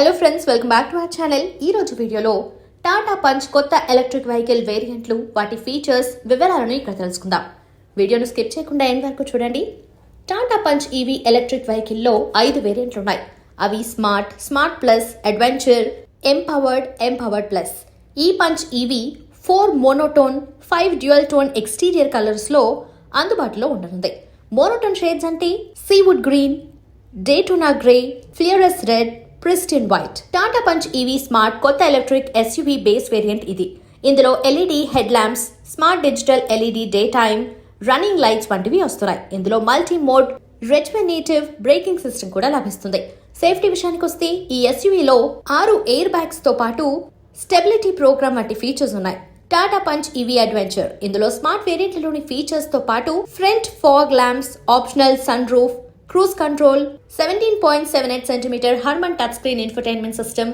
Hello friends welcome back to our channel ఈ రోజు వీడియోలో టాటా పంచ్ కొత్త ఎలక్ట్రిక్ వెహికల్ వేరియంట్లు వాటి ఫీచర్స్ వివరాలను ఇక్కడ తెలుసుకుందాం. వీడియోను స్కిప్ చేయకుండా ఎండ్ వరకు చూడండి. టాటా పంచ్ ఈవీ ఎలక్ట్రిక్ వెహికల్లో ఐదు వేరియంట్లు ఉన్నాయి. అవి smart smart plus adventure empowered empowered plus ఈ Punch EV four monotone five dual tone exterior కలర్స్లో అందుబాటులో ఉండనుంది. మోనోటోన్ షేడ్స్ అంటే seaweed green Daytona grey fearless red pristine white Tata Punch EV smart కొత్త ఎలక్ట్రిక్ ఎస్యూవీ బేస్ వేరియంట్ ఇది. ఇందులో LED head lamps smart digital LED day time running lights వంటివి వస్తున్నాయి. ఇందులో multi mode regenerative braking system కూడా లభిస్తుంది. Safety విషయానికి వస్తే ఈ ఎస్యూవీలో ఆరు ఎయిర్ బ్యాగ్స్తో పాటు స్టెబిలిటీ ప్రోగ్రామ్ వంటి ఫీచర్స్ ఉన్నాయి. టాటా పంచ్ ఈవీ అడ్వెంచర్ ఇందులో స్మార్ట్ వేరియంట్లలోని ఫీచర్స్తో పాటు front fog lamps optional sun roof cruise control seventeen point seven eight centimetre Harman touch screen infotainment system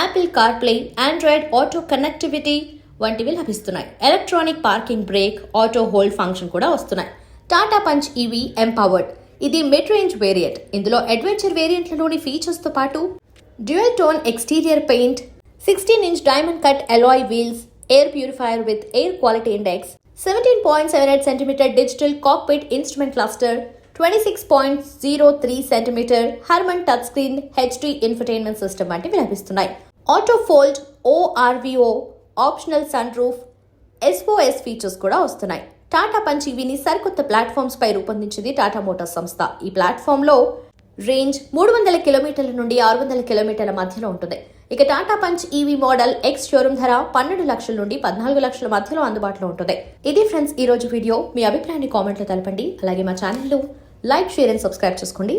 Apple CarPlay Android Auto connectivity వంటివి లభిస్తున్నాయి. Electronic parking brake auto hold function కూడా వస్తున్నాయి. Tata Punch EV empowered ఇది mid range variant ఇందులో adventure వేరియంట్లలోని ఫీచర్స్తో పాటు dual tone exterior paint sixteen inch diamond cut alloy wheels air purifier with air quality index seventeen point seven eight centimetre digital cockpit instrument cluster twenty six point zero three centimetre Harman touch screen HD infotainment system వంటివి లభిస్తున్నాయి. Auto fold ORVM optional sun roof SOS features కూడా వస్తున్నాయి. Tata punch ఈవీని సరికొత్త ప్లాట్ఫామ్స్ పై రూపొందించింది Tata Motors సంస్థ. ఈ ప్లాట్ఫామ్లో రేంజ్ మూడు వందల కిలోమీటర్ల నుండి ఆరు వందల కిలోమీటర్ల మధ్యలో ఉంటుంది. ఇక Tata Punch EV model ex showroom ధర పన్నెండు లక్షల నుండి పద్నాలుగు లక్షల మధ్యలో అందుబాటులో ఉంటుంది. ఇది ఫ్రెండ్స్ ఈ రోజు వీడియో. మీ అభిప్రాయాన్ని కామెంట్లో తెలపండి. అలాగే మా ఛానల్లో లైక్ షేర్ అండ్ సబ్స్క్రైబ్ చేసుకోండి.